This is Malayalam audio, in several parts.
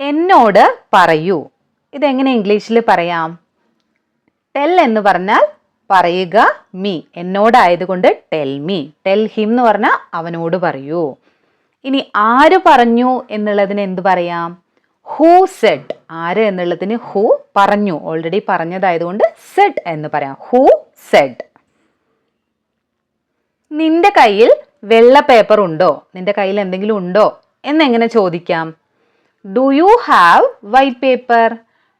എന്നോട് പറയൂ. ഇതെങ്ങനെ ഇംഗ്ലീഷിൽ പറയാം? ടെൽ എന്ന് പറഞ്ഞാൽ പറയുക മീ എന്നോടായതുകൊണ്ട് ടെൽ മീ ടെൽ ഹിം എന്ന് പറഞ്ഞാൽ അവനോട് പറയൂ. ഇനി ആര് പറഞ്ഞു എന്നുള്ളതിന് എന്ത് പറയാം? ഹൂ സെഡ് ആര് എന്നുള്ളതിന് ഹൂ പറഞ്ഞു. ഓൾറെഡി പറഞ്ഞതായതുകൊണ്ട് സെഡ് എന്ന് പറയാം. ഹൂ സെഡ് നിന്റെ കയ്യിൽ വെള്ള പേപ്പർ ഉണ്ടോ? നിന്റെ കയ്യിൽ എന്തെങ്കിലും ഉണ്ടോ? എന്നെങ്ങനെ ചോദിക്കാം? Do you have white paper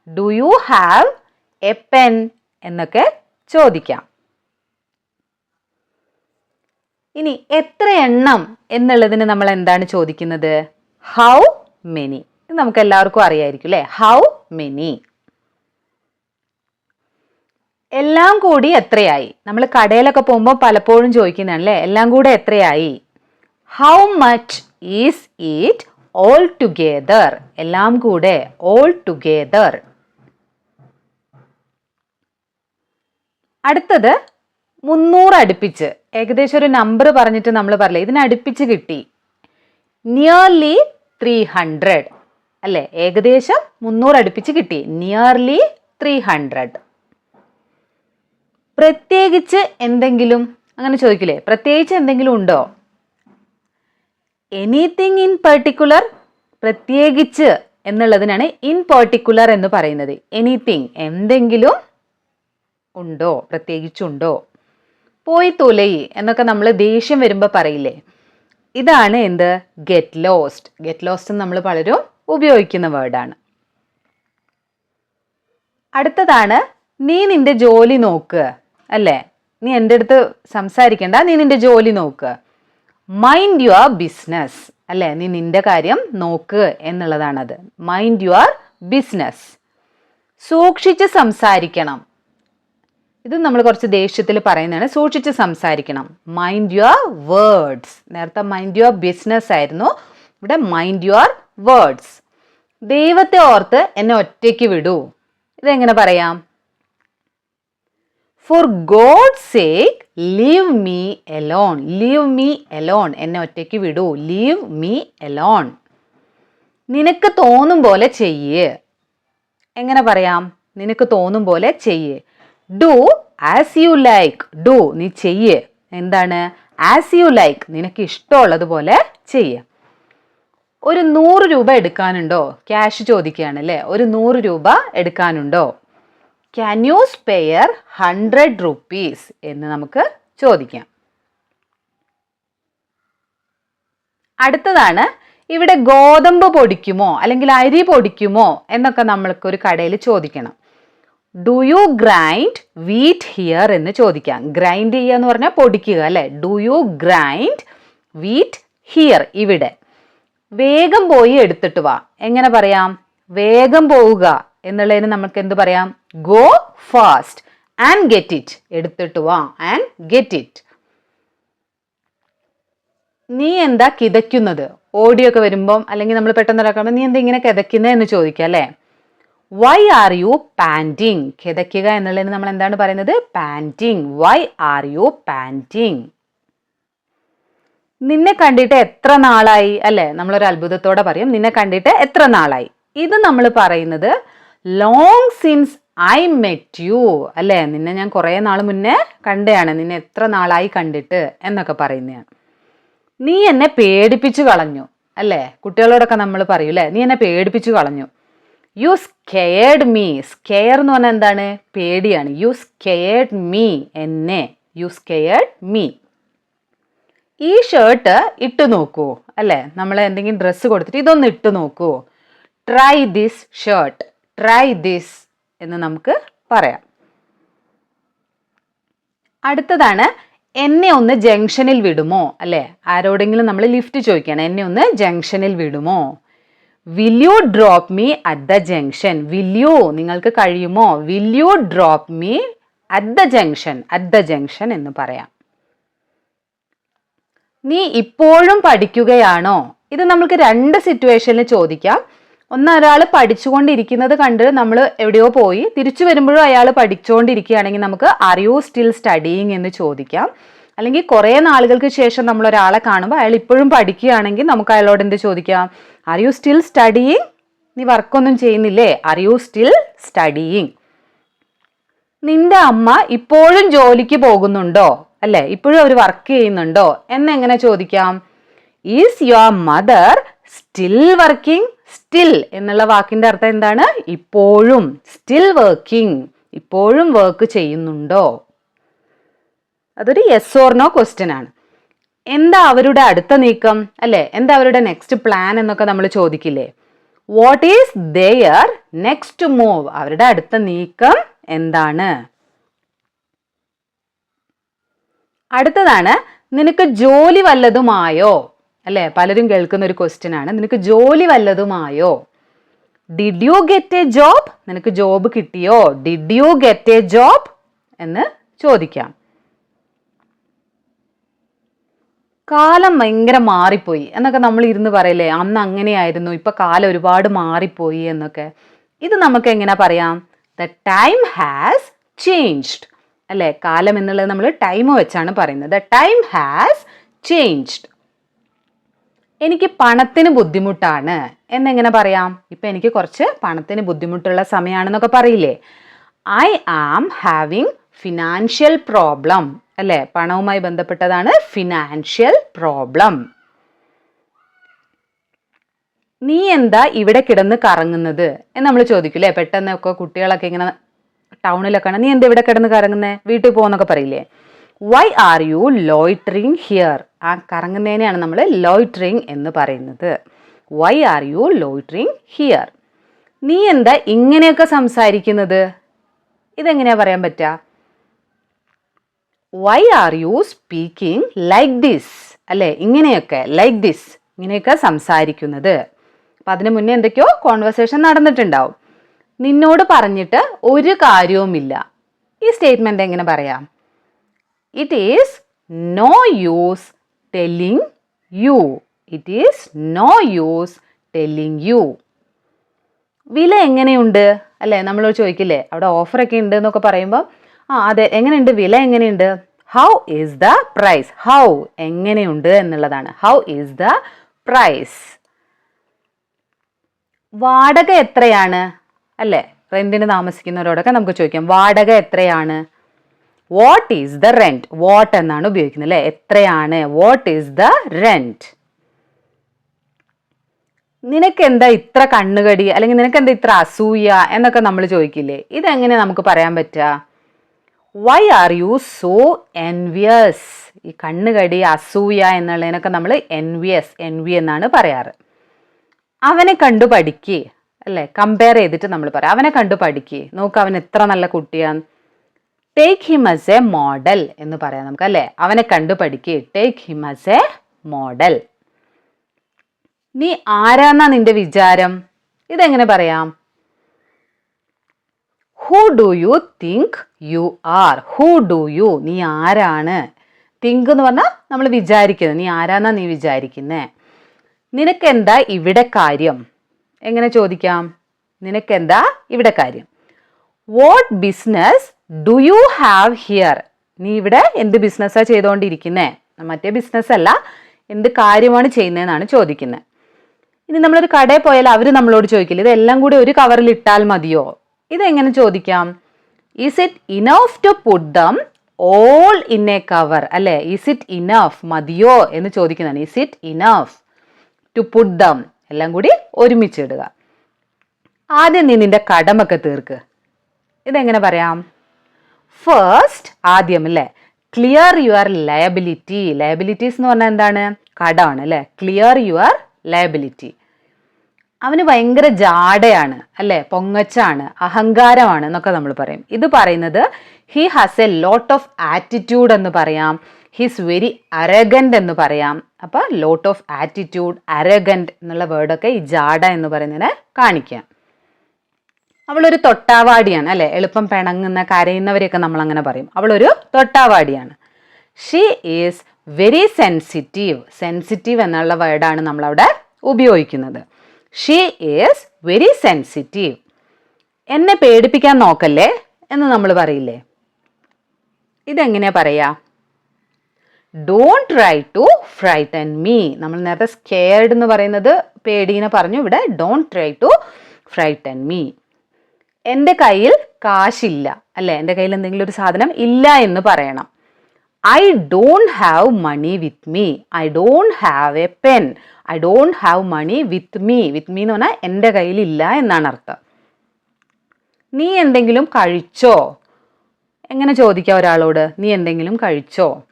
do you have a pen എന്നൊക്കെ ചോദിക്കാം. ഇനി എത്ര എണ്ണം എന്നുള്ളതിന് നമ്മൾ എന്താണ് ചോദിക്കുന്നത്? ഹൗ മെനി ഇത് നമുക്ക് എല്ലാവർക്കും അറിയായിരിക്കും അല്ലേ? ഹൗ മെനി എല്ലാം കൂടി എത്രയായി? നമ്മൾ കടയിലൊക്കെ പോകുമ്പോൾ പലപ്പോഴും ചോദിക്കുന്നതാണ് അല്ലേ എല്ലാം കൂടെ എത്രയായി? How much is it all together എല്ലാം കൂടെ ഓൾ ടുഗെദർ അടുത്തത് മുന്നൂറ് അടുപ്പിച്ച്. ഏകദേശം ഒരു നമ്പർ പറഞ്ഞിട്ട് നമ്മൾ പറയില്ല ഇതിന് അടുപ്പിച്ച് കിട്ടി. നിയർലി ത്രീ ഹൺഡ്രഡ് അല്ലേ? ഏകദേശം മുന്നൂറ് അടുപ്പിച്ച് കിട്ടി. നിയർലി ത്രീ ഹൺഡ്രഡ് പ്രത്യേകിച്ച് എന്തെങ്കിലും? അങ്ങനെ ചോദിക്കില്ലേ? പ്രത്യേകിച്ച് എന്തെങ്കിലും ഉണ്ടോ? എനിത്തിങ് ഇൻ പെർട്ടിക്കുലർ പ്രത്യേകിച്ച് എന്നുള്ളതിനാണ് ഇൻ പെർട്ടിക്കുലർ എന്ന് പറയുന്നത്. എനിത്തിങ് എന്തെങ്കിലും ഉണ്ടോ പ്രത്യേകിച്ചുണ്ടോ? പോയി തൊലയി എന്നൊക്കെ നമ്മൾ ദേഷ്യം വരുമ്പോൾ പറയില്ലേ? ഇതാണ് എന്ത്? ഗെറ്റ് ലോസ്റ്റ് ഗെറ്റ് ലോസ്റ്റ് നമ്മൾ പലരും ഉപയോഗിക്കുന്ന വേർഡാണ് അടുത്തതാണ് നീ നിന്റെ ജോലി നോക്ക്. അല്ലേ? നീ എന്റെ അടുത്ത് സംസാരിക്കണ്ട നീ നിന്റെ ജോലി നോക്ക്. മൈൻഡ് യുവർ ബിസിനസ് അല്ലേ? നീ നിന്റെ കാര്യം നോക്ക് എന്നുള്ളതാണത്. മൈൻഡ് യുവർ ബിസിനസ് സൂക്ഷിച്ച് സംസാരിക്കണം. ഇത് നമ്മൾ കുറച്ച് ദേഷ്യത്തിൽ പറയുന്നതാണ്. സൂക്ഷിച്ച് സംസാരിക്കണം. മൈൻഡ് യുവർ വേർഡ്സ് നേരത്തെ മൈൻഡ് യുവർ ബിസിനസ് ആയിരുന്നു. ഇവിടെ മൈൻഡ് യുവർ വേർഡ്സ് ദൈവത്തെ ഓർത്ത് എന്നെ ഒറ്റയ്ക്ക് വിടൂ. ഇതെങ്ങനെ പറയാം? For God sake leave me alone leave me alone എന്നെ ഒറ്റയ്ക്ക് വിടൂ. ലീവ് മീ എലോൺ നിനക്ക് തോന്നും പോലെ ചെയ്യ്. എങ്ങനെ പറയാം? നിനക്ക് തോന്നും പോലെ ചെയ്യ്. Do as you like do നീ ചെയ്യ്. എന്താണ്? ആസ് യു ലൈക്ക് നിനക്ക് ഇഷ്ടമുള്ളതുപോലെ ചെയ്യ്. ഒരു നൂറ് രൂപ എടുക്കാനുണ്ടോ? ക്യാഷ് ചോദിക്കുകയാണ് അല്ലേ? ഒരു നൂറ് രൂപ എടുക്കാനുണ്ടോ? Can you spare hundred rupees എന്ന് നമുക്ക് ചോദിക്കാം. അടുത്തതാണ് ഇവിടെ ഗോതമ്പ് പൊടിക്കുമോ? അല്ലെങ്കിൽ അരി പൊടിക്കുമോ? എന്നൊക്കെ നമ്മൾക്ക് ഒരു കടയിൽ ചോദിക്കണം. Do you grind wheat here എന്ന് ചോദിക്കാം. ഗ്രൈൻഡ് ചെയ്യുക എന്ന് പറഞ്ഞാൽ പൊടിക്കുക അല്ലേ? Do you grind wheat here ഇവിടെ. വേഗം പോയി എടുത്തിട്ട് വാ. എങ്ങനെ പറയാം? വേഗം പോവുക. എന്നുള്ളതിന് നമുക്ക് എന്ത് പറയാം? Go fast and get it എടുത്തിട്ട് വാ ആൻഡ് ഗെറ്റ് ഇറ്റ് നീ എന്താ കിതയ്ക്കുന്നത്? ഓഡിയോ ഒക്കെ വരുമ്പം അല്ലെങ്കിൽ നമ്മൾ പെട്ടെന്ന് ഇറക്കുമ്പോൾ നീ എന്താ ഇങ്ങനെ കിതയ്ക്കുന്നത് എന്ന് ചോദിക്കുക അല്ലേ? വൈ ആർ യു പാന്റിങ് കിതയ്ക്കുക എന്നുള്ളതിന് നമ്മൾ എന്താണ് പറയുന്നത്? Panting why are you panting നിന്നെ കണ്ടിട്ട് എത്ര നാളായി? അല്ലേ? നമ്മളൊരു അത്ഭുതത്തോടെ പറയും. നിന്നെ കണ്ടിട്ട് എത്ര നാളായി? ഇത് നമ്മൾ പറയുന്നത് long since I met you അല്ലേ? നിന്നെ ഞാൻ കുറേ നാൾ മുന്നേ കണ്ടയാണ് നിന്നെ എത്ര നാളായി കണ്ടിട്ട് എന്നൊക്കെ പറയുന്നതാണ് നീ എന്നെ പേടിപ്പിച്ചു കളഞ്ഞു. അല്ലേ? കുട്ടികളോടൊക്കെ നമ്മൾ പറയും അല്ലേ? നീ എന്നെ പേടിപ്പിച്ചു കളഞ്ഞു. യു സ്കെയർഡ് മീ സ്കെയർ എന്ന് പറഞ്ഞാൽ എന്താണ്? പേടിയാണ്. യു സ്കെയർഡ് മീ എന്നെ. യു സ്കെയർഡ് മീ ഈ ഷർട്ട് ഇട്ട് നോക്കൂ. അല്ലേ? നമ്മൾ എന്തെങ്കിലും ഡ്രസ്സ് കൊടുത്തിട്ട് ഇതൊന്ന് ഇട്ട് നോക്കൂ. Try this shirt try this എന്ന് നമുക്ക് പറയാം. അടുത്തതാണ് എന്നെ ഒന്ന് ജംഗ്ഷനിൽ വിടുമോ? അല്ലേ? ആരോടെങ്കിലും നമ്മൾ ലിഫ്റ്റ് ചോദിക്കണം എന്നെ ഒന്ന് ജംഗ്ഷനിൽ വിടുമോ? Will you drop me at the junction will you നിങ്ങൾക്ക് കഴിയുമോ? Will you drop me at the junction at the junction എന്ന് പറയാം. നീ ഇപ്പോഴും പഠിക്കുകയാണോ? ഇത് നമുക്ക് രണ്ട് സിറ്റുവേഷനിൽ ചോദിക്കാം. ഒന്ന് ഒരാൾ പഠിച്ചുകൊണ്ടിരിക്കുന്നത് കണ്ട് നമ്മൾ എവിടെയോ പോയി. തിരിച്ചു വരുമ്പോഴും അയാൾ പഠിച്ചുകൊണ്ടിരിക്കുകയാണെങ്കിൽ നമുക്ക് ആർ യു സ്റ്റിൽ സ്റ്റഡിയിങ് എന്ന് ചോദിക്കാം. അല്ലെങ്കിൽ കുറേ നാളുകൾക്ക് ശേഷം നമ്മൾ ഒരാളെ കാണുമ്പോൾ അയാൾ ഇപ്പോഴും പഠിക്കുകയാണെങ്കിൽ നമുക്ക് അയാളോട് എന്ത് ചോദിക്കാം? ആർ യു സ്റ്റിൽ സ്റ്റഡിയിങ് നീ വർക്കൊന്നും ചെയ്യുന്നില്ലേ? ആർ യു സ്റ്റിൽ സ്റ്റഡിയിങ് നിന്റെ അമ്മ ഇപ്പോഴും ജോലിക്ക് പോകുന്നുണ്ടോ? അല്ലേ? ഇപ്പോഴും അവർ വർക്ക് ചെയ്യുന്നുണ്ടോ? എന്നെങ്ങനെ ചോദിക്കാം? Is your mother still working still എന്നുള്ള വാക്കിന്റെ അർത്ഥം എന്താണ്? ഇപ്പോഴും സ്റ്റിൽ വർക്കിംഗ് ഇപ്പോഴും വർക്ക് ചെയ്യുന്നുണ്ടോ? അതൊരു യെസ് ഓർ നോ ക്വസ്റ്റ്യൻ ആണ്. എന്താ അവരുടെ അടുത്ത നീക്കം? അല്ലെ? എന്താ അവരുടെ നെക്സ്റ്റ് പ്ലാൻ എന്നൊക്കെ നമ്മൾ ചോദിക്കില്ലേ? What is their next move അവരുടെ അടുത്ത നീക്കം എന്താണ്? അടുത്തതാണ് നിനക്ക് ജോലി വല്ലതുമായോ? അല്ലെ? പലരും കേൾക്കുന്ന ഒരു ക്വസ്റ്റ്യൻ ആണ്. നിനക്ക് ജോലി വല്ലതുമായോ? Did you get a job നിനക്ക് ജോബ് കിട്ടിയോ? Did you get a job എന്ന് ചോദിക്കാം. കാലം ഭയങ്കര മാറിപ്പോയി. എന്നൊക്കെ നമ്മൾ ഇരുന്ന് പറയില്ലേ? അന്ന് അങ്ങനെയായിരുന്നു. ഇപ്പൊ കാലം ഒരുപാട് മാറിപ്പോയി എന്നൊക്കെ. ഇത് നമുക്ക് എങ്ങനെ പറയാം? ദ ടൈം ഹാസ് ചേഞ്ച്ഡ് അല്ലെ? കാലം എന്നുള്ളത് നമ്മൾ ടൈം വെച്ചാണ് പറയുന്നത്. ദ ടൈം ഹാസ് ചേഞ്ച്ഡ് എനിക്ക് പണത്തിന് ബുദ്ധിമുട്ടാണ് എന്നെങ്ങനെ പറയാം? ഇപ്പം എനിക്ക് കുറച്ച് പണത്തിന് ബുദ്ധിമുട്ടുള്ള സമയമാണെന്നൊക്കെ പറയില്ലേ? I am having financial problem അല്ലേ? പണവുമായി ബന്ധപ്പെട്ടതാണ് ഫിനാൻഷ്യൽ പ്രോബ്ലം നീ എന്താ ഇവിടെ കിടന്ന് കറങ്ങുന്നത്? എന്ന് നമ്മൾ ചോദിക്കില്ലേ? പെട്ടെന്നൊക്കെ കുട്ടികളൊക്കെ ഇങ്ങനെ ടൗണിലൊക്കെ നീ എന്താ ഇവിടെ കിടന്ന് കറങ്ങുന്നത് വീട്ടിൽ പോകുന്നൊക്കെ പറയില്ലേ? Why are you loitering here ആ കറങ്ങുന്നതിനെയാണ് നമ്മൾ ലോയിട്രിങ് എന്ന് പറയുന്നത്. Why are you loitering here നീ എന്താ ഇങ്ങനെയൊക്കെ സംസാരിക്കുന്നത്? ഇതെങ്ങനെയാ പറയാൻ പറ്റുക why are you speaking like this അല്ലേ? ഇങ്ങനെയൊക്കെ ലൈക്ക് ദിസ് ഇങ്ങനെയൊക്കെ സംസാരിക്കുന്നത്. അപ്പം അതിന് മുന്നേ എന്തൊക്കെയോ കോൺവെർസേഷൻ നടന്നിട്ടുണ്ടാവും. നിന്നോട് പറഞ്ഞിട്ട് ഒരു കാര്യവുമില്ല. ഈ സ്റ്റേറ്റ്മെന്റ് എങ്ങനെ പറയാം? It is no use telling you it is no use telling you വില എങ്ങനെയുണ്ട്? അല്ലേ നമ്മൾ ചോദിക്കില്ലേ? അവിടെ ഓഫറൊക്കെ ഉണ്ട് എന്നൊക്കെ പറയുമ്പോൾ ആ അതെ എങ്ങനെയുണ്ട്? വില എങ്ങനെയുണ്ട്? How is the price how എങ്ങനെയുണ്ട് എന്നുള്ളതാണ്. ഹൗ ഈസ് ദ പ്രൈസ് വാടക എത്രയാണ്? അല്ലേ റെന്റിന് താമസിക്കുന്നവരോടൊക്കെ നമുക്ക് ചോദിക്കാം. വാടക എത്രയാണ്? What is the rent what എന്നാണ് ഉപയോഗിക്കുന്നത് അല്ലേ? എത്രയാണ്? വാട്ട് ഈസ് ദ റെന്റ് നിനക്ക് എന്താ ഇത്ര കണ്ണുകടി അല്ലെങ്കിൽ നിനക്ക് എന്താ ഇത്ര അസൂയ എന്നൊക്കെ നമ്മൾ ചോദിക്കില്ലേ? ഇതെങ്ങനെ നമുക്ക് പറയാൻ പറ്റുക? Why are you so envious ഈ കണ്ണുകടി അസൂയ എന്നുള്ളതിനൊക്കെ നമ്മൾ എൻവിയസ് എൻവി എന്നാണ് പറയാറ്. അവനെ കണ്ടു പഠിക്കേ അല്ലേ? കമ്പയർ ചെയ്തിട്ട് നമ്മൾ പറയാം. അവനെ കണ്ടു പഠിക്കേ. നോക്ക് അവൻ എത്ര നല്ല കുട്ടിയാന്ന് take him as a model എന്ന് പറയാം നമുക്ക് അല്ലേ? അവനെ കണ്ടു പഠിക്കേ take him as a model നീ ആരാന്നാ നിന്റെ വിചാരം? ഇതെങ്ങനെ പറയാം? Who do you think you are who do you നീ ആരാണ്? തിങ്ക് എന്ന് പറഞ്ഞാൽ നമ്മൾ വിചാരിക്കുന്നത്. നീ ആരാന്നാ നീ വിചാരിക്കുന്നേ? നിനക്കെന്താ ഇവിടെ കാര്യം? എങ്ങനെ ചോദിക്കാം? നിനക്കെന്താ ഇവിടെ കാര്യം? What business do you have here നീ ഇവിടെ എന്ത് ബിസിനസ്സാണ് ചെയ്തുകൊണ്ടിരിക്കുന്നേ മറ്റേ ബിസിനസ് അല്ല എന്ത് കാര്യമാണ് ചെയ്യുന്നതെന്നാണ് ചോദിക്കുന്നത് ഇനി നമ്മളൊരു കടയിൽ പോയാൽ അവർ നമ്മളോട് ചോദിക്കില്ല ഇതെല്ലാം കൂടി ഒരു കവറിൽ ഇട്ടാൽ മതിയോ? ഇതെങ്ങനെ ചോദിക്കാം? Is it enough to put them all in a cover അല്ലേ? ഈസ് ഇറ്റ് ഇനഫ് മതിയോ? എന്ന് ചോദിക്കുന്നതാണ്. Is it enough to put them എല്ലാം കൂടി ഒരുമിച്ചിടുക ആദ്യം നീ നിന്റെ കടമൊക്കെ തീർക്ക്. ഇതെങ്ങനെ പറയാം? ഫസ്റ്റ് ആദ്യം അല്ലേ ക്ലിയർ യുവർ ലയബിലിറ്റി ലയബിലിറ്റീസ് എന്ന് പറഞ്ഞാൽ എന്താണ്? കടമാണ് അല്ലേ ക്ലിയർ യുവർ ലയബിലിറ്റി അവന് ഭയങ്കര ജാടയാണ് അല്ലെ? പൊങ്ങച്ചാണ് അഹങ്കാരമാണ് എന്നൊക്കെ നമ്മൾ പറയും. ഇത് പറയുന്നത് he has a lot of attitude എന്ന് പറയാം. ഹിസ് വെരി അരഗന്റ് എന്ന് പറയാം. അപ്പോൾ ലോട്ട് ഓഫ് ആറ്റിറ്റ്യൂഡ് അരഗന്റ് എന്നുള്ള വേർഡൊക്കെ ഈ ജാഡ എന്ന് പറയുന്നതിനെ കാണിക്കാം. അവളൊരു തൊട്ടാവാടിയാണ് അല്ലെ? എളുപ്പം പിണങ്ങുന്ന കരയുന്നവരെയൊക്കെ നമ്മൾ അങ്ങനെ പറയും. അവളൊരു തൊട്ടാവാടിയാണ്. She is very sensitive sensitive എന്നുള്ള വേർഡാണ് നമ്മളവിടെ ഉപയോഗിക്കുന്നത്. ഷീ ഈസ് വെരി സെൻസിറ്റീവ് എന്നെ പേടിപ്പിക്കാൻ നോക്കല്ലേ എന്ന് നമ്മൾ പറയില്ലേ? ഇതെങ്ങനെയാ പറയാ? Don't try to frighten me നമ്മൾ നേരത്തെ സ്കെയർഡ് എന്ന് പറയുന്നത് പേടീനെ പറഞ്ഞു. ഇവിടെ don't try to frighten me എന്റെ കയ്യിൽ കാശില്ല. അല്ലേ? എന്റെ കയ്യിൽ എന്തെങ്കിലും ഒരു സാധനം ഇല്ല എന്ന് പറയണം. I don't have money with me. I don't have a pen. I don't have money with me. With me എന്ന് പറഞ്ഞാൽ എന്റെ കയ്യിലില്ല എന്നാണ് അർത്ഥം. നീ എന്തെങ്കിലും കഴിച്ചോ? എങ്ങനെ ചോദിക്കാം ഒരാളോട്? നീ എന്തെങ്കിലും കഴിച്ചോ?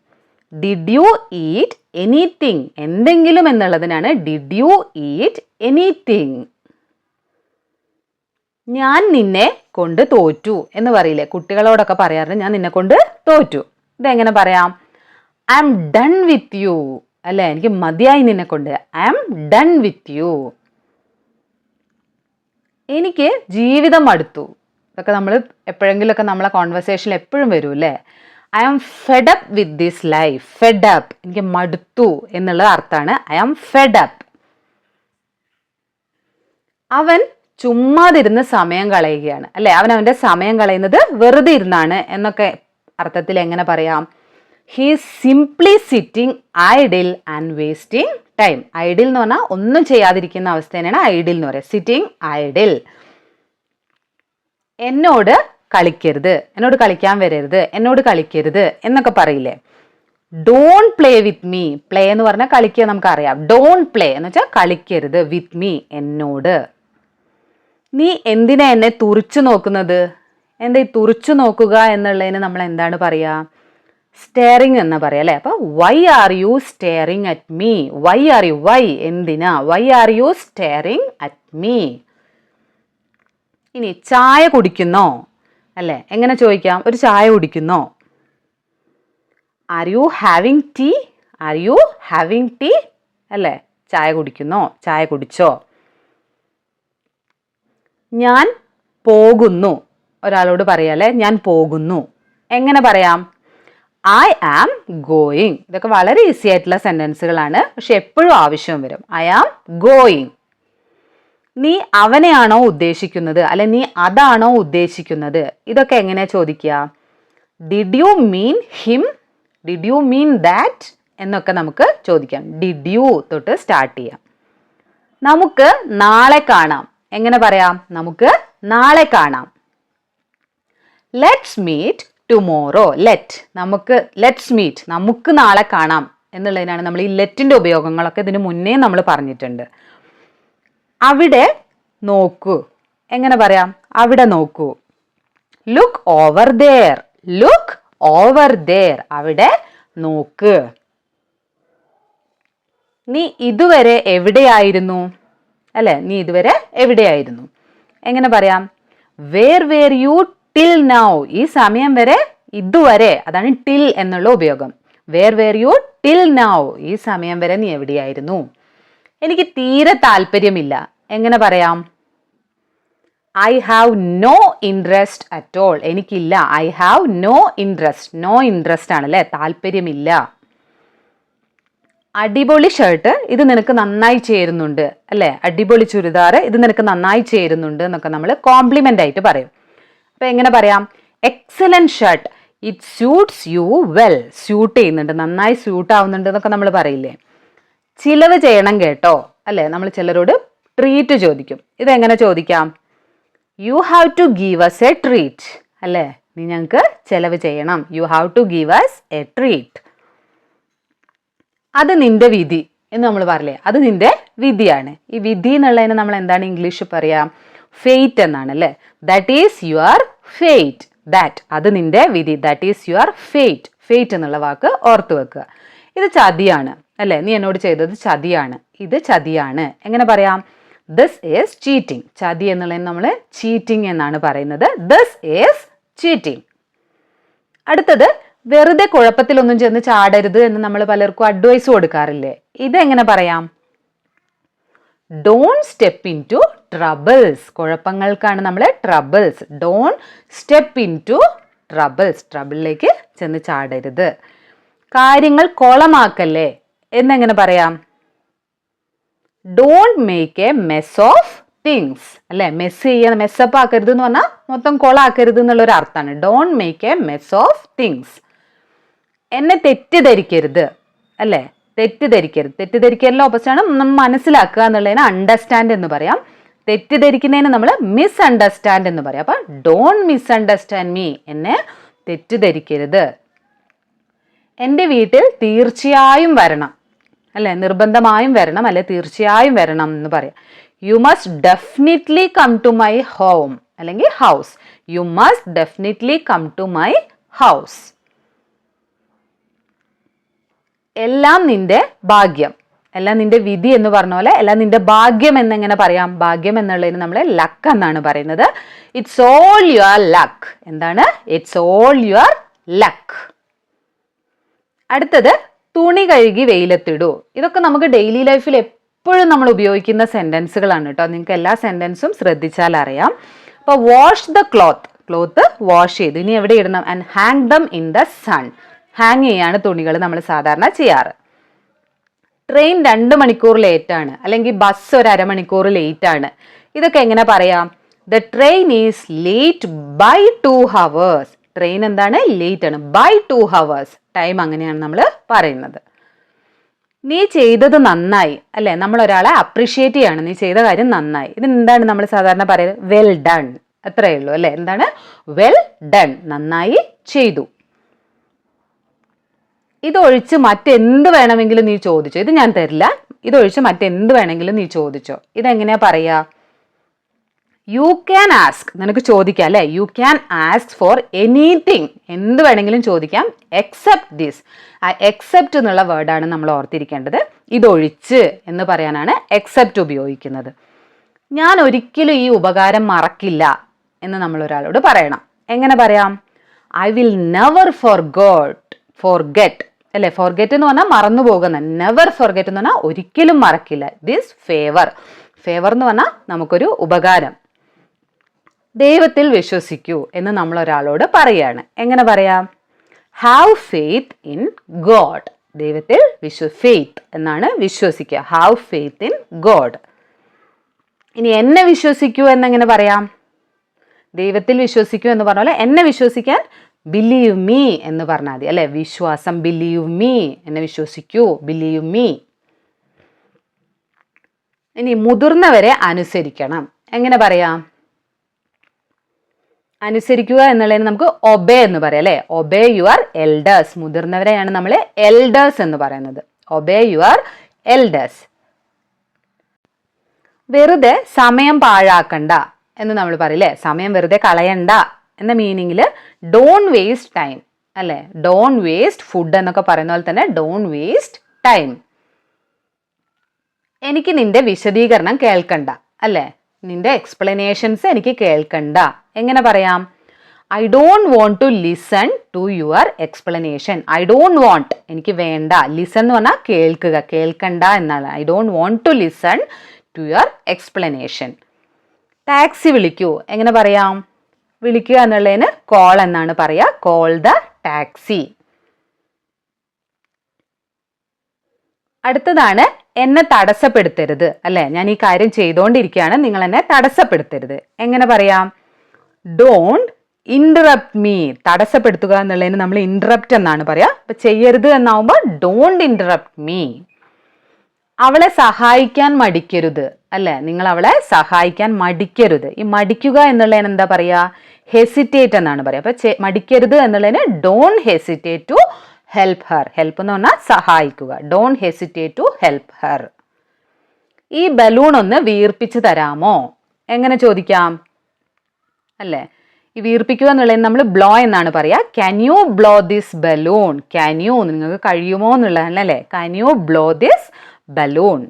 ഡിഡ് യു ഈറ്റ് എനിത്തിങ് എന്തെങ്കിലും എന്നുള്ളതിനാണ് ഡിഡ് യു ഈറ്റ് എനിത്തിങ് ഞാൻ നിന്നെ കൊണ്ട് തോറ്റു എന്ന് പറയില്ലേ? കുട്ടികളോടൊക്കെ പറയാറുണ്ട് ഞാൻ നിന്നെ കൊണ്ട് തോറ്റു. ഇതെങ്ങനെ പറയാം? I'm done with you. അല്ലെ? എനിക്ക് മതിയായി നിന്നെ കൊണ്ട്. I'm done with you. എനിക്ക് ജീവിതം അടുത്തു. ഇതൊക്കെ നമ്മൾ എപ്പോഴെങ്കിലുമൊക്കെ നമ്മളെ കോൺവെർസേഷനിൽ എപ്പോഴും വരും അല്ലേ? I am fed up with this life. Fed up. എനിക്ക് മടുത്തു എന്നുള്ള അർത്ഥമാണ്. I am fed up. അവൻ ചുമ്മാതിരുന്ന് സമയം കളയുകയാണ്. അല്ലെ? അവൻ അവന്റെ സമയം കളയുന്നത് വെറുതെ ഇരുന്നാണ് എന്നൊക്കെ അർത്ഥത്തിൽ എങ്ങനെ പറയാം? He simply sitting idle and wasting time idle എന്ന് പറഞ്ഞാൽ ഒന്നും ചെയ്യാതിരിക്കുന്ന അവസ്ഥ തന്നെയാണ് ഐഡിൽ എന്ന് പറയുക. സിറ്റിംഗ് ഐഡിൽ എന്നോട് കളിക്കരുത്. എന്നോട് കളിക്കാൻ വരരുത്. എന്നോട് കളിക്കരുത് എന്നൊക്കെ പറയില്ലേ? Don't play with me play എന്ന് പറഞ്ഞാൽ കളിക്കുക നമുക്കറിയാം. ഡോൺ പ്ലേ എന്ന് വെച്ചാൽ കളിക്കരുത് വിത്ത് മീ എന്നോട്. നീ എന്തിനാ എന്നെ തുറിച്ചു നോക്കുന്നത്? എന്താ ഈ തുറിച്ചു നോക്കുക എന്നുള്ളതിന് നമ്മൾ എന്താണ് പറയുക സ്റ്റെയറിങ് എന്ന് പറയാം അല്ലേ? അപ്പോൾ why are you staring at me why are you why എന്തിനാ? Why are you staring at me ഇനി ചായ കുടിക്കുന്നോ? അല്ലേ? എങ്ങനെ ചോദിക്കാം? ഒരു ചായ കുടിക്കുന്നോ? Are you having tea are you having tea അല്ലേ? ചായ കുടിക്കുന്നോ? ചായ കുടിച്ചോ? ഞാൻ പോകുന്നു. ഒരാളോട് പറയാല്ലേ ഞാൻ പോകുന്നു. എങ്ങനെ പറയാം? ഐ ആം ഗോയിങ് ഇതൊക്കെ വളരെ ഈസി ആയിട്ടുള്ള സെന്റൻസുകളാണ് പക്ഷെ എപ്പോഴും ആവശ്യം വരും. ഐ ആം ഗോയിങ് നീ അവനെയാണോ ഉദ്ദേശിക്കുന്നത്? അല്ലെ നീ അതാണോ ഉദ്ദേശിക്കുന്നത്? ഇതൊക്കെ എങ്ങനെയാ ചോദിക്കുക? Did you mean him did you mean that എന്നൊക്കെ നമുക്ക് ചോദിക്കാം. ഡിഡ് യു തൊട്ട് സ്റ്റാർട്ട് ചെയ്യാം. നമുക്ക് നാളെ കാണാം. എങ്ങനെ പറയാം? നമുക്ക് നാളെ കാണാം. ലെറ്റ്സ് മീറ്റ് ടുമോറോ ലെറ്റ് നമുക്ക് ലെറ്റ്സ് മീറ്റ് നമുക്ക് നാളെ കാണാം എന്നുള്ളതിനാണ് നമ്മൾ ഈ ലെറ്റിന്റെ ഉപയോഗങ്ങളൊക്കെ ഇതിന് മുന്നേ നമ്മൾ പറഞ്ഞിട്ടുണ്ട്. അവിടെ നോക്കൂ. എങ്ങനെ പറയാം? അവിടെ നോക്കൂ. Look over there look over there അവിടെ നോക്ക്. നീ ഇതുവരെ എവിടെയായിരുന്നു? അല്ലെ? നീ ഇതുവരെ എവിടെയായിരുന്നു? എങ്ങനെ പറയാം? Where where you till now ഈ സമയം വരെ ഇതുവരെ അതാണ് ടിൽ എന്നുള്ള ഉപയോഗം. Where where you till now ഈ സമയം വരെ നീ എവിടെയായിരുന്നു? എനിക്ക് തീരെ താല്പര്യമില്ല. എങ്ങനെ പറയാം? I have no interest at all എനിക്കില്ല. I have no interest no interest ആണ് ആണല്ലേ? താല്പര്യമില്ല. അടിപൊളി ഷർട്ട് ഇത് നിനക്ക് നന്നായി ചേരുന്നുണ്ട് അല്ലേ? അടിപൊളി ചുരിദാർ ഇത് നിനക്ക് നന്നായി ചേരുന്നുണ്ട് എന്നൊക്കെ നമ്മൾ കോംപ്ലിമെന്റ് ആയിട്ട് പറയും. അപ്പോൾ എങ്ങനെ പറയാം? Excellent shirt it suits you well suit ചെയ്യുന്നുണ്ട് നന്നായി സ്യൂട്ട് ആവുന്നുണ്ട് എന്നൊക്കെ നമ്മൾ പറയില്ലേ? ചിലവ് ചെയ്യണം കേട്ടോ അല്ലേ? നമ്മൾ ചിലരോട് ട്രീറ്റ് ചോദിക്കും. ഇതെങ്ങനെ ചോദിക്കാം? You have to give us a treat അല്ലേ? നീ ഞങ്ങൾക്ക് ചിലവ് ചെയ്യണം. You have to give us a treat അത് നിന്റെ വിധി എന്ന് നമ്മൾ പറയില്ലേ അത് നിന്റെ വിധിയാണ്. ഈ വിധി എന്നുള്ളതിന് നമ്മൾ എന്താണ് ഇംഗ്ലീഷിൽ പറയാം? ഫെയ്റ്റ് എന്നാണ് അല്ലേ? That is your fate that അത് നിന്റെ വിധി. That is your fate fate എന്നുള്ള വാക്ക് ഓർത്തു വെക്കുക. ഇത് ചതിയാണ് അല്ലേ? നീ എന്നോട് ചെയ്തത് ചതിയാണ്. ഇത് ചതിയാണ്. എങ്ങനെ പറയാം? ദിസ് ഈസ് ചീറ്റിംഗ് ചതി എന്നുള്ളതിന് നമ്മൾ ചീറ്റിംഗ് എന്നാണ് പറയുന്നത്. ദിസ് ഈസ് ചീറ്റിംഗ് അടുത്തത് വെറുതെ കുഴപ്പത്തിലൊന്നും ചെന്ന് ചാടരുത് എന്ന് നമ്മൾ പലർക്കും അഡ്വൈസ് കൊടുക്കാറില്ലേ? ഇതെങ്ങനെ പറയാം? Don't step into troubles കുഴപ്പങ്ങൾക്കാണ് നമ്മൾ troubles don't step into troubles ട്രബിളിലേക്ക് ചെന്ന് ചാടരുത്. കാര്യങ്ങൾ കോളമാക്കല്ലേ? എന്നെങ്ങനെ പറയാം? Don't make a mess of things അല്ലെ? മെസ് ചെയ്യാൻ മെസ്സപ്പ് ആക്കരുത് എന്ന് പറഞ്ഞാൽ മൊത്തം കൊളാക്കരുത് എന്നുള്ളൊരു അർത്ഥമാണ് don't make a mess of things എന്നെ തെറ്റിദ്ധരിക്കരുത് അല്ലേ? തെറ്റിദ്ധരിക്കരുത്. തെറ്റിദ്ധരിക്കലിന്റെ ആണ് നമ്മൾ മനസ്സിലാക്കുക എന്നുള്ളതിന് അണ്ടർസ്റ്റാൻഡ് എന്ന് പറയാം. തെറ്റിദ്ധരിക്കുന്നതിന് നമ്മൾ മിസ് അണ്ടർസ്റ്റാൻഡ് എന്ന് പറയാം. അപ്പൊ ഡോണ്ട് മിസ് അണ്ടർസ്റ്റാൻഡ് മീ എന്നെ തെറ്റിദ്ധരിക്കരുത്. എന്റെ വീട്ടിൽ തീർച്ചയായും വരണം അല്ലെ? നിർബന്ധമായും വരണം അല്ലെ? തീർച്ചയായും വരണം എന്ന് പറയാം. You must definitely come to my home അല്ലെങ്കിൽ house you must definitely come to my house എല്ലാം നിന്റെ ഭാഗ്യം. എല്ലാം നിന്റെ വിധി എന്ന് പറഞ്ഞ പോലെ എല്ലാം നിന്റെ ഭാഗ്യം എന്നെങ്ങനെ പറയാം? ഭാഗ്യം എന്നുള്ളതിന് നമ്മൾ ലക്ക് എന്നാണ് പറയുന്നത്. ഇറ്റ്സ് ഓൾ യുവർ ലക്ക് എന്താണ്? ഇറ്റ്സ് ഓൾ യുവർ ലക്ക് അടുത്തത് തുണി കഴുകി വെയിലത്തിടൂ. ഇതൊക്കെ നമുക്ക് ഡെയിലി ലൈഫിൽ എപ്പോഴും നമ്മൾ ഉപയോഗിക്കുന്ന സെന്റൻസുകളാണ് കേട്ടോ. നിങ്ങൾക്ക് എല്ലാ സെന്റൻസും ശ്രദ്ധിച്ചാൽ അറിയാം. അപ്പോൾ wash the cloth cloth wash ചെയ്തു. ഇനി എവിടെ ഇടണം? And hang them in the sun hang ചെയ്യാണ് തുണികൾ നമ്മൾ സാധാരണ ചെയ്യാറ്. ട്രെയിൻ രണ്ട് മണിക്കൂർ ലേറ്റ് ആണ്. അല്ലെങ്കിൽ ബസ് ഒരു അരമണിക്കൂർ ലേറ്റ് ആണ്. ഇതൊക്കെ എങ്ങനെ പറയാം? The train is late by two hours train എന്താണ്? ലേറ്റ് ആണ്. ബൈ ടു ഹവേഴ്സ് ടൈം അങ്ങനെയാണ് നമ്മൾ പറയുന്നത്. നീ ചെയ്തത് നന്നായി. അല്ലെ? നമ്മൾ ഒരാളെ അപ്രീഷിയേറ്റ് ചെയ്യാണ്. നീ ചെയ്ത കാര്യം നന്നായി. ഇത് എന്താണ് നമ്മൾ സാധാരണ പറയുന്നത് വെൽ ഡൺ അത്രയേ ഉള്ളൂ. അല്ലെ? എന്താണ്? വെൽ ഡൺ നന്നായി ചെയ്തു. ഇതൊഴിച്ച് മറ്റെന്ത് വേണമെങ്കിലും നീ ചോദിച്ചോ. ഇത് ഞാൻ തരില്ല. ഇതൊഴിച്ച് മറ്റെന്ത് വേണമെങ്കിലും നീ ചോദിച്ചോ. ഇതെങ്ങനെയാ പറയാ? യു ക്യാൻ ആസ്ക് നിനക്ക് ചോദിക്കാം അല്ലേ? You can ask for anything എന്ത് വേണമെങ്കിലും ചോദിക്കാം. എക്സെപ്റ്റ് ദിസ് ആ എക്സെപ്റ്റ് എന്നുള്ള വേർഡാണ് നമ്മൾ ഓർത്തിരിക്കേണ്ടത്. ഇതൊഴിച്ച് എന്ന് പറയാനാണ് എക്സെപ്റ്റ് ഉപയോഗിക്കുന്നത്. ഞാൻ ഒരിക്കലും ഈ ഉപകാരം മറക്കില്ല എന്ന് നമ്മൾ ഒരാളോട് പറയണം. എങ്ങനെ പറയാം? I will never for god forget അല്ലെ? ഫോർഗെറ്റ് എന്ന് പറഞ്ഞാൽ മറന്നു പോകുന്ന നെവർ ഫോർഗെറ്റ് എന്ന് പറഞ്ഞാൽ ഒരിക്കലും മറക്കില്ല. ദിസ് ഫേവർ ഫേവർ എന്ന് പറഞ്ഞാൽ നമുക്കൊരു ഉപകാരം. ദൈവത്തിൽ വിശ്വസിക്കൂ എന്ന് നമ്മൾ ഒരാളോട് പറയാണ്. എങ്ങനെ പറയാം? ഹാവ് ഫെയ്ത്ത് ഇൻ ഗോഡ് ദൈവത്തിൽ വിശ്വ ഫെയ്ത്ത് എന്നാണ് വിശ്വസിക്കുക. ഹാവ് ഫെയ്ത്ത് ഇൻ ഗോഡ് ഇനി എന്നെ വിശ്വസിക്കൂ എന്നെങ്ങനെ പറയാം? ദൈവത്തിൽ വിശ്വസിക്കൂ എന്ന് പറഞ്ഞ പോലെ എന്നെ വിശ്വസിക്കാൻ ബിലീവ് മീ എന്ന് പറഞ്ഞാൽ മതി അല്ലെ? വിശ്വാസം ബിലീവ് മീ എന്നെ വിശ്വസിക്കൂ ബിലീവ് മീ ഇനി മുതിർന്നവരെ അനുസരിക്കണം. എങ്ങനെ പറയാം? അനുസരിക്കുക എന്നുള്ളതിന് നമുക്ക് ഒബേ എന്ന് പറയാം അല്ലെ? ഒബേ യുവർ എൽഡേഴ്സ് മുതിർന്നവരെയാണ് നമ്മൾ എൽഡേഴ്സ് എന്ന് പറയുന്നത്. ഒബേ യുവർ എൽഡേഴ്സ് വെറുതെ സമയം പാഴാക്കണ്ട എന്ന് നമ്മൾ പറയില്ലേ? സമയം വെറുതെ കളയണ്ട. എന്ന മീനിങ്ങിൽ ഡോൺ വേസ്റ്റ് ടൈം അല്ലേ? ഡോൺ വേസ്റ്റ് ഫുഡ് എന്നൊക്കെ പറയുന്ന പോലെ തന്നെ ഡോൺ വേസ്റ്റ് ടൈം എനിക്ക് നിന്റെ വിശദീകരണം കേൾക്കണ്ട. അല്ലേ? നിന്റെ എക്സ്പ്ലനേഷൻസ് എനിക്ക് കേൾക്കണ്ട. എങ്ങനെ പറയാം? I don't want to listen to your explanation I don't want എനിക്ക് വേണ്ട. ലിസൺ എന്ന് പറഞ്ഞാൽ കേൾക്കുക. കേൾക്കണ്ട എന്നാണ്. I don't want to listen to your explanation taxi വിളിക്കൂ. എങ്ങനെ പറയാം? വിളിക്കുക എന്നുള്ളതിന് കോൾ എന്നാണ് പറയുക. കോൾ ദ ടാക്സി അടുത്തതാണ് എന്നെ തടസ്സപ്പെടുത്തരുത്. അല്ലെ? ഞാൻ ഈ കാര്യം ചെയ്തുകൊണ്ടിരിക്കുകയാണ് നിങ്ങൾ എന്നെ തടസ്സപ്പെടുത്തരുത്. എങ്ങനെ പറയാം? ഡോണ്ട് ഇന്ററപ്റ്റ് മീ തടസ്സപ്പെടുത്തുക എന്നുള്ളതിന് നമ്മൾ ഇന്ററപ്റ്റ് എന്നാണ് പറയാ അപ്പൊ ചെയ്യരുത് എന്നാവുമ്പോൾ ഡോണ്ട് ഇന്ററപ്റ്റ് മീ അവളെ സഹായിക്കാൻ മടിക്കരുത്. അല്ലെ? നിങ്ങൾ അവളെ സഹായിക്കാൻ മടിക്കരുത്. ഈ മടിക്കുക എന്നുള്ളതിന് എന്താ പറയുക ഹെസിറ്റേറ്റ് എന്നാണ് പറയുക അപ്പൊ മടിക്കരുത് എന്നുള്ളതിന് don't hesitate to help her help എന്ന് പറഞ്ഞാൽ സഹായിക്കുക. Don't hesitate to help her ഈ ബലൂൺ ഒന്ന് വീർപ്പിച്ച് തരാമോ? എങ്ങനെ ചോദിക്കാം? അല്ലേ? ഈ വീർപ്പിക്കുക എന്നുള്ളതിന് നമ്മൾ ബ്ലോ എന്നാണ് പറയുക can you blow this balloon can you നിങ്ങൾക്ക് കഴിയുമോ എന്നുള്ളതല്ലേ? Can you blow this balloon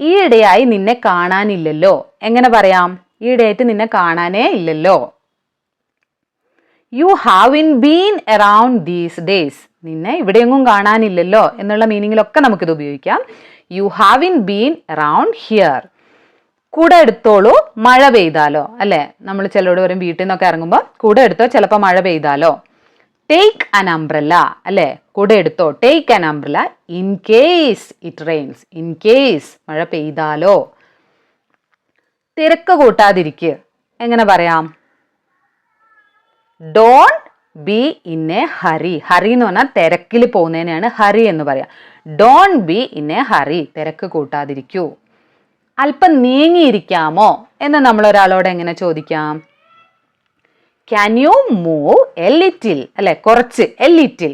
ഈയിടെയായി നിന്നെ കാണാനില്ലല്ലോ. എങ്ങനെ പറയാം? ഈയിടെയായിട്ട് നിന്നെ കാണാനേ ഇല്ലല്ലോ. You haven't been around these days നിന്നെ ഇവിടെയെങ്ങും കാണാനില്ലല്ലോ എന്നുള്ള മീനിങ്ങിലൊക്കെ നമുക്കിത് ഉപയോഗിക്കാം. You haven't been around here കൂടെ എടുത്തോളൂ മഴ പെയ്താലോ. അല്ലേ? നമ്മൾ ചിലരോട് പറയും വീട്ടിൽ നിന്നൊക്കെ ഇറങ്ങുമ്പോൾ കൂടെ എടുത്തോ ചിലപ്പോൾ മഴ പെയ്താലോ. ടേക്ക് അൻ അംബ്രല്ല അല്ലെ? കൂടെ എടുത്തോ. Take an umbrella in case it rains in case മഴ പെയ്താലോ. തിരക്ക് കൂട്ടാതിരിക്കുക എങ്ങനെ പറയാം? Don't be in a hurry hurry എന്ന് പറഞ്ഞാൽ തിരക്കിൽ പോകുന്നതിനെയാണ് ഹറി എന്ന് പറയാം. Don't be in a hurry തിരക്ക് കൂട്ടാതിരിക്കൂ. അല്പം നീങ്ങിയിരിക്കാമോ? എന്ന് നമ്മൾ എങ്ങനെ ചോദിക്കാം? Can you move a little അല്ലെ കുറച്ച് a little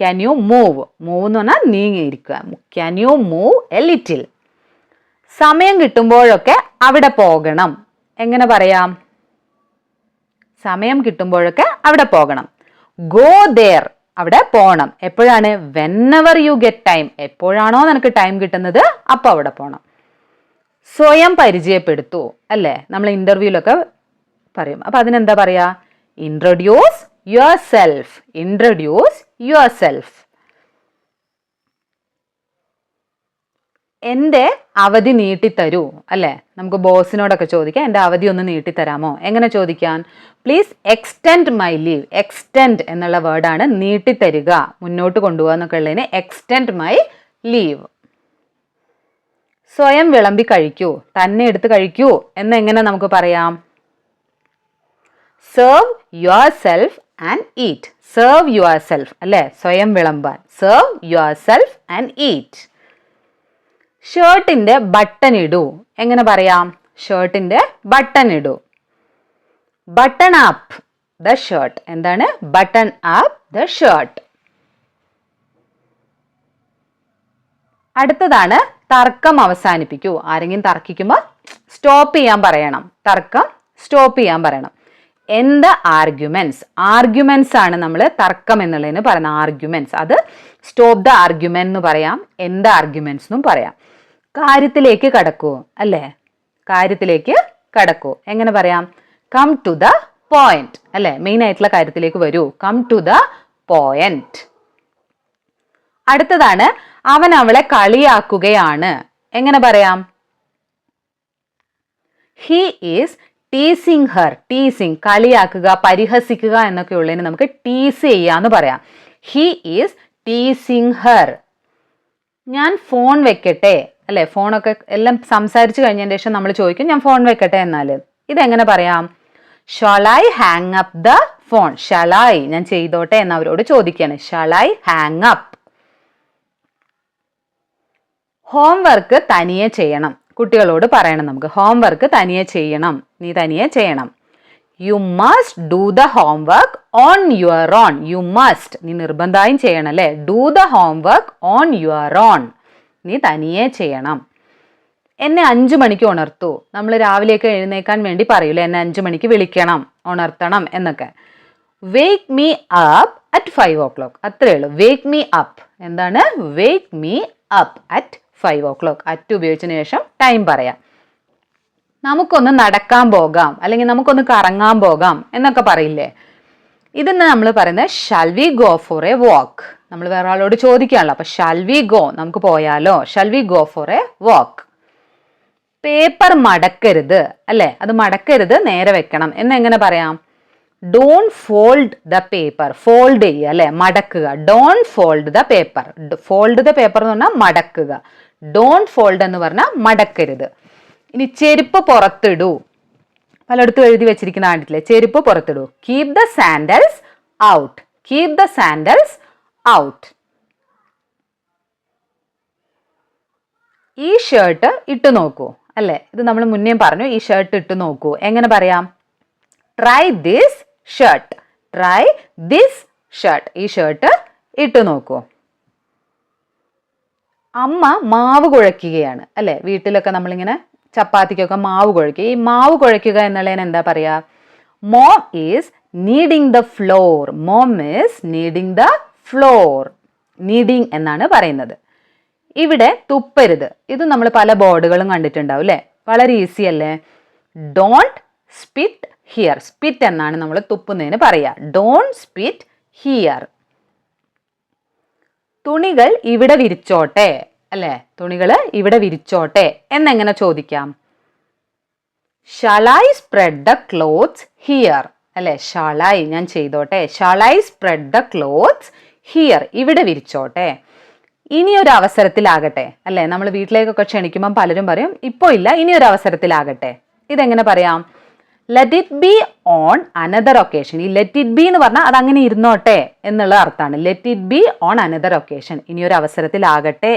can you move move എന്ന് പറഞ്ഞാൽ നീങ്ങിയിരിക്കുക can you move a little സമയം കിട്ടുമ്പോഴൊക്കെ അവിടെ പോകണം. എങ്ങനെ പറയാം? സമയം കിട്ടുമ്പോഴൊക്കെ അവിടെ പോകണം. ഗോ ദർ അവിടെ പോകണം എപ്പോഴാണ്? വെന്നെവർ യു ഗെറ്റ് ടൈം എപ്പോഴാണോ നിനക്ക് ടൈം കിട്ടുന്നത്? അപ്പോൾ അവിടെ പോകണം സ്വയം പരിചയപ്പെടുത്തൂ. അല്ലേ? നമ്മൾ ഇന്റർവ്യൂലൊക്കെ പറയും. അപ്പൊ അതിനെന്താ പറയാ? Introduce yourself introduce yourself എന്റെ അവധി നീട്ടിത്തരൂ അല്ലേ? നമുക്ക് ബോസിനോടൊക്കെ ചോദിക്കാം എന്റെ അവധി ഒന്ന് നീട്ടിത്തരാമോ? എങ്ങനെ ചോദിക്കാൻ? Please extend my leave extend എന്നുള്ള വേർഡാണ് നീട്ടിത്തരിക മുന്നോട്ട് കൊണ്ടുപോകുക എന്നൊക്കെ ഉള്ളതിന് എക്സ്റ്റെൻഡ് മൈ ലീവ് സ്വയം വിളമ്പി കഴിക്കൂ തന്നെ എടുത്ത് കഴിക്കൂ എന്നെങ്ങനെ നമുക്ക് പറയാം? Serve yourself and eat serve yourself അല്ലേ? സ്വയം വിളമ്പാൻ. Serve yourself and eat ഷർട്ടിന്റെ ബട്ടൺ ഇടൂ. എങ്ങനെ പറയാം? ഷർട്ടിന്റെ ബട്ടൺ ഇടൂ. ബട്ടൺ അപ്പ് ദ ഷർട്ട് എന്താണ്? ബട്ടൺ അപ്പ് ദ ഷർട്ട് അടുത്തതാണ് തർക്കം അവസാനിപ്പിക്കൂ. ആരെങ്കിലും തർക്കിക്കുമ്പോൾ സ്റ്റോപ്പ് ചെയ്യാൻ പറയണം. തർക്കം സ്റ്റോപ്പ് ചെയ്യാൻ പറയണം. എന്ത് ആർഗ്യുമെന്റ്സ് ആർഗ്യുമെന്റ്സ് ആണ് നമ്മൾ തർക്കം എന്നുള്ളതിന് പറയുന്നത് ആർഗ്യുമെന്റ്സ് അത് സ്റ്റോപ്പ് ദ ആർഗ്യുമെന്റ് എന്ന് പറയാം എന്ത് ആർഗ്യുമെന്റ്സ് എന്നും പറയാം. കാര്യത്തിലേക്ക് കടക്കൂ അല്ലേ? കാര്യത്തിലേക്ക് കടക്കൂ. എങ്ങനെ പറയാം? കം ടു ദ പോയിന്റ് അല്ലേ? മെയിൻ ആയിട്ടുള്ള കാര്യത്തിലേക്ക് വരൂ. കം ടു ദ പോയിന്റ് അടുത്തതാണ് അവൻ അവളെ കളിയാക്കുകയാണ്. എങ്ങനെ പറയാം? He is teasing her teasing കളിയാക്കുക പരിഹസിക്കുക എന്നൊക്കെ ഉള്ളതിന് നമുക്ക് ടീസ് ചെയ്യാന്ന് പറയാം. ഹി ഈസ് ടീസിങ് ഹർ ഞാൻ ഫോൺ വെക്കട്ടെ അല്ലെ? ഫോണൊക്കെ എല്ലാം സംസാരിച്ചു കഴിഞ്ഞതിന് ശേഷം നമ്മൾ ചോദിക്കും ഞാൻ ഫോൺ വെക്കട്ടെ എന്നാൽ ഇതെങ്ങനെ പറയാം? Shall I hang up the phone shall I ഞാൻ ചെയ്തോട്ടെ എന്ന് അവരോട് ചോദിക്കുകയാണ് ഷളായി ഹാങ് അപ്പ് ഹോംവർക്ക് തനിയെ ചെയ്യണം. കുട്ടികളോട് പറയണം നമുക്ക്. ഹോംവർക്ക് തനിയെ ചെയ്യണം. നീ തനിയെ ചെയ്യണം. You must do the homework on your own you must നീ നിർബന്ധമായും ചെയ്യണം അല്ലേ? Do the homework on your own നീ തനിയെ ചെയ്യണം. എന്നെ അഞ്ചു മണിക്ക് ഉണർത്തു. നമ്മൾ രാവിലെയൊക്കെ എഴുന്നേക്കാൻ വേണ്ടി പറയൂലേ? എന്നെ അഞ്ചു മണിക്ക് വിളിക്കണം. ഉണർത്തണം എന്നൊക്കെ. Wake me up at five o'clock അത്രയേ ഉള്ളൂ. വേക്ക് മീ അപ്പ് എന്താണ്? Wake me up at five o'clock at ഉപയോഗിച്ചതിന് ശേഷം ടൈം പറയാം. നമുക്കൊന്ന് നടക്കാൻ പോകാം. അല്ലെങ്കിൽ നമുക്കൊന്ന് കറങ്ങാൻ പോകാം എന്നൊക്കെ പറയില്ലേ? ഇതെന്ന് നമ്മൾ പറയുന്നത് shall we go for a walk നമ്മൾ വേറെ ആളോട് ചോദിക്കുകയാണല്ലോ അപ്പൊ ഷാൽ വി ഗോ നമുക്ക് പോയാലോ? Shall we go for a walk paper മടക്കരുത് അല്ലേ? അത് മടക്കരുത് നേരെ വെക്കണം. എന്നെങ്ങനെ പറയാം? Don't fold the paper fold ചെയ്യുക അല്ലെ? മടക്കുക. Don't fold the paper fold the paper എന്ന് പറഞ്ഞാൽ മടക്കുക. ഡോൺ ഫോൾഡ് എന്ന് പറഞ്ഞാൽ മടക്കരുത്. ഇനി ചെരുപ്പ് പുറത്തിടൂ. പലയിടത്തും എഴുതി വെച്ചിരിക്കുന്ന കണ്ടിട്ടില്ലേ? ചെരുപ്പ് പുറത്തിടൂ. Keep the sandals out keep the sandals out ഈ ഷർട്ട് ഇട്ട് നോക്കൂ. അല്ലേ? ഇത് നമ്മൾ മുന്നേ പറഞ്ഞു ഈ ഷർട്ട് ഇട്ട് നോക്കൂ. എങ്ങനെ പറയാം? Try this shirt try this shirt ഈ ഷർട്ട് ഇട്ട് നോക്കൂ. അമ്മ മാവ് കുഴയ്ക്കുകയാണ് അല്ലെ? വീട്ടിലൊക്കെ നമ്മളിങ്ങനെ ചപ്പാത്തിക്കൊക്കെ മാവ് കുഴയ്ക്കുക ഈ മാവ് കുഴയ്ക്കുക എന്നുള്ളതിന് എന്താ പറയാ? Mom is kneading the flour. Mom is kneading the flour. Kneading എന്നാണ് പറയുന്നത്. ഇവിടെ തുപ്പരുത്. ഇത് നമ്മൾ പല ബോർഡുകളും കണ്ടിട്ടുണ്ടാവും അല്ലേ? വളരെ ഈസി അല്ലേ? ഡോണ്ട് സ്പിറ്റ് ഹിയർ സ്പിറ്റ് എന്നാണ് നമ്മൾ തുപ്പുന്നതിന് പറയുക. ഡോണ്ട് സ്പിറ്റ് ഹിയർ തുണികൾ ഇവിടെ വിരിച്ചോട്ടെ അല്ലേ? തുണികൾ ഇവിടെ വിരിച്ചോട്ടെ എന്നെങ്ങനെ ചോദിക്കാം? Shall I spread the clothes here അല്ലെ? ഷളായി ഞാൻ ചെയ്തോട്ടെ. Shall I spread the clothes here ഇവിടെ വിരിച്ചോട്ടെ. ഇനി ഒരു അവസരത്തിലാകട്ടെ അല്ലെ? നമ്മൾ വീട്ടിലേക്കൊക്കെ ക്ഷണിക്കുമ്പം പലരും പറയും ഇപ്പോ ഇല്ല ഇനി ഒരു അവസരത്തിലാകട്ടെ. ഇതെങ്ങനെ പറയാം? Let it be on another occasion ഈ ലെറ്റ് ഇറ്റ് ബി എന്ന് പറഞ്ഞാൽ അത് അങ്ങനെ ഇരുന്നോട്ടെ എന്നുള്ള അർത്ഥമാണ്. Let it be on another occasion ഇനിയൊരു അവസരത്തിലാകട്ടെ